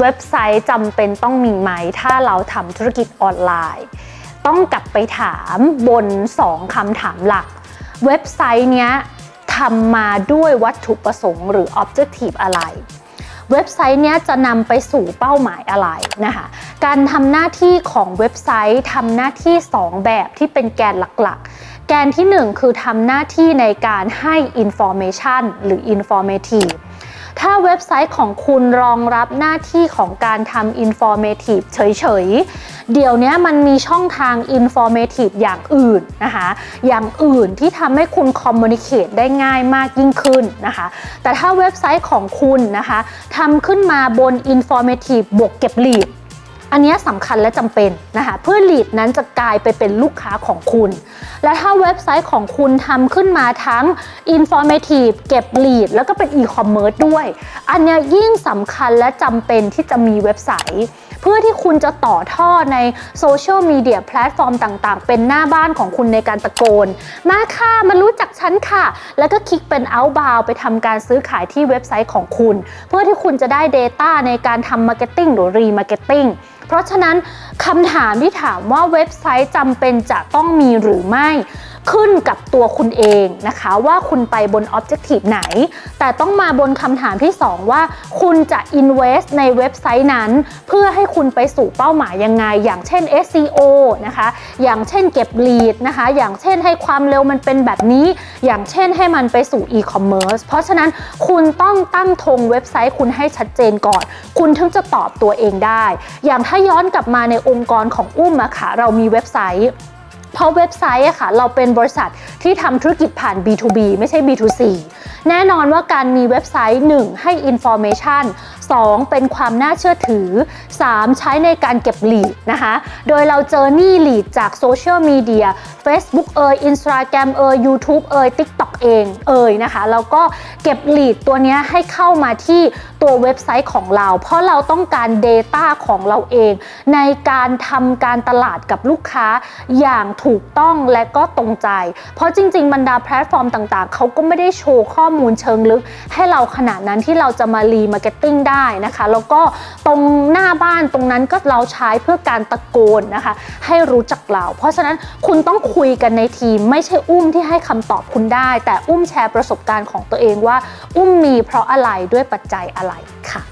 เว็บไซต์จำเป็นต้องมีไหม ถ้าเราทำธุรกิจออนไลน์ ต้องกลับไปถามบน 2คำถามหลัก เว็บไซต์เนี้ยทำมาด้วยวัตถุประสงค์หรือ Objective อะไรเว็บไซต์เนี้ยจะนำไปสู่เป้าหมายอะไรนะคะ การทำหน้าที่ของเว็บไซต์ทำหน้าที่ 2 แบบที่เป็นแกนหลักๆ แกนที่ 1 คือทำหน้าที่ในการให้ information หรือ informative ถ้าเว็บไซต์ของคุณรองรับหน้าที่ของการทำ informative เฉยๆ เดี๋ยวนี้มันมีช่องทาง informative อย่างอื่นนะคะ อย่างอื่นที่ทำให้คุณ communicate ได้ง่ายมากยิ่งขึ้นนะคะ แต่ถ้าเว็บไซต์ของคุณนะคะทำขึ้นมาบน informative บวกเก็บ lead อันนี้สำคัญและจำเป็นนะคะเพื่อ lead นั้นจะกลายไปเป็นลูกค้าของคุณ และถ้าเว็บไซต์ของคุณทำขึ้นมาทั้ง informative เก็บ lead แล้วก็เป็น e-commerce ด้วย อันนี้ยยิ่งสำคัญและจำเป็นที่จะมีเว็บไซต์ เพื่อที่คุณจะต่อท่อในโซเชียลมีเดียแพลตฟอร์มต่างๆ เป็นหน้าบ้านของคุณในการตะโกน มาค่ะมารู้จักฉันค่ะ แล้วก็คลิกเป็น outbound ไปทำการซื้อขายที่เว็บไซต์ของคุณ เพื่อที่คุณจะได้ Data ในการทำ Marketing หรือ Remarketing เพราะฉะนั้นคำถามที่ถามว่าเว็บไซต์จำเป็นจะต้องมีหรือไม่ขึ้นกับตัวคุณเองนะคะว่าคุณไปบน Objective ไหน แต่ต้องมาบนคำถามที่ 2 ว่า คุณจะ invest ในเว็บไซต์นั้น เพื่อให้คุณไปสู่เป้าหมายยังไง อย่างเช่น SEO นะคะอย่างเช่นเก็บ lead นะคะอย่างเช่นให้ความเร็วมันเป็นแบบนี้ อย่างเช่นให้มันไปสู่ e-commerce เพราะฉะนั้นคุณต้องตั้งธงเว็บไซต์คุณให้ชัดเจนก่อน คุณถึงจะตอบตัวเองได้ อย่างถ้าย้อนกลับมาในองค์กรของอุ้มอะค่ะเรามีเว็บไซต์ เพราะเว็บไซต์อะค่ะเราเป็นบริษัทที่ทำธุรกิจผ่าน B2B ไม่ใช่ B2C แน่นอนว่าการมีเว็บไซต์ 1 ให้ information 2 เป็นความน่าเชื่อถือ 3 ใช้ในการเก็บลีดนะคะ โดยเราเจอหนี้ลีดจากโซเชียลมีเดีย Facebook เอ่ย Instagram เอ่ย YouTube เอ่ย TikTok เองเอ่ยนะคะแล้วก็เก็บ lead ตัวนี้ให้เข้ามาที่ตัวเว็บไซต์ของเรา เพราะเราต้องการ Data ของเราเอง ในการทำการตลาดกับลูกค้าอย่างถูกต้องและก็ตรงใจ เพราะจริง ๆ บรรดาแพลตฟอร์มต่างๆ เขาก็ไม่ได้โชว์ข้อมูลเชิงลึก ให้เราขนาดนั้นที่เราจะมารีมาร์เก็ตติ้งได้นะคะ แล้วก็ตรงหน้าบ้านตรงนั้นก็เราใช้เพื่อการตะโกนนะคะ ให้รู้จักเรา เพราะฉะนั้นคุณต้องคุยกันในทีม ไม่ใช่อุ้มที่ให้คำตอบคุณได้แต่อุ้มแชร์ประสบการณ์ของตัวเองว่า อุ้มมีเพราะอะไรด้วยปัจจัยอะไรค่ะ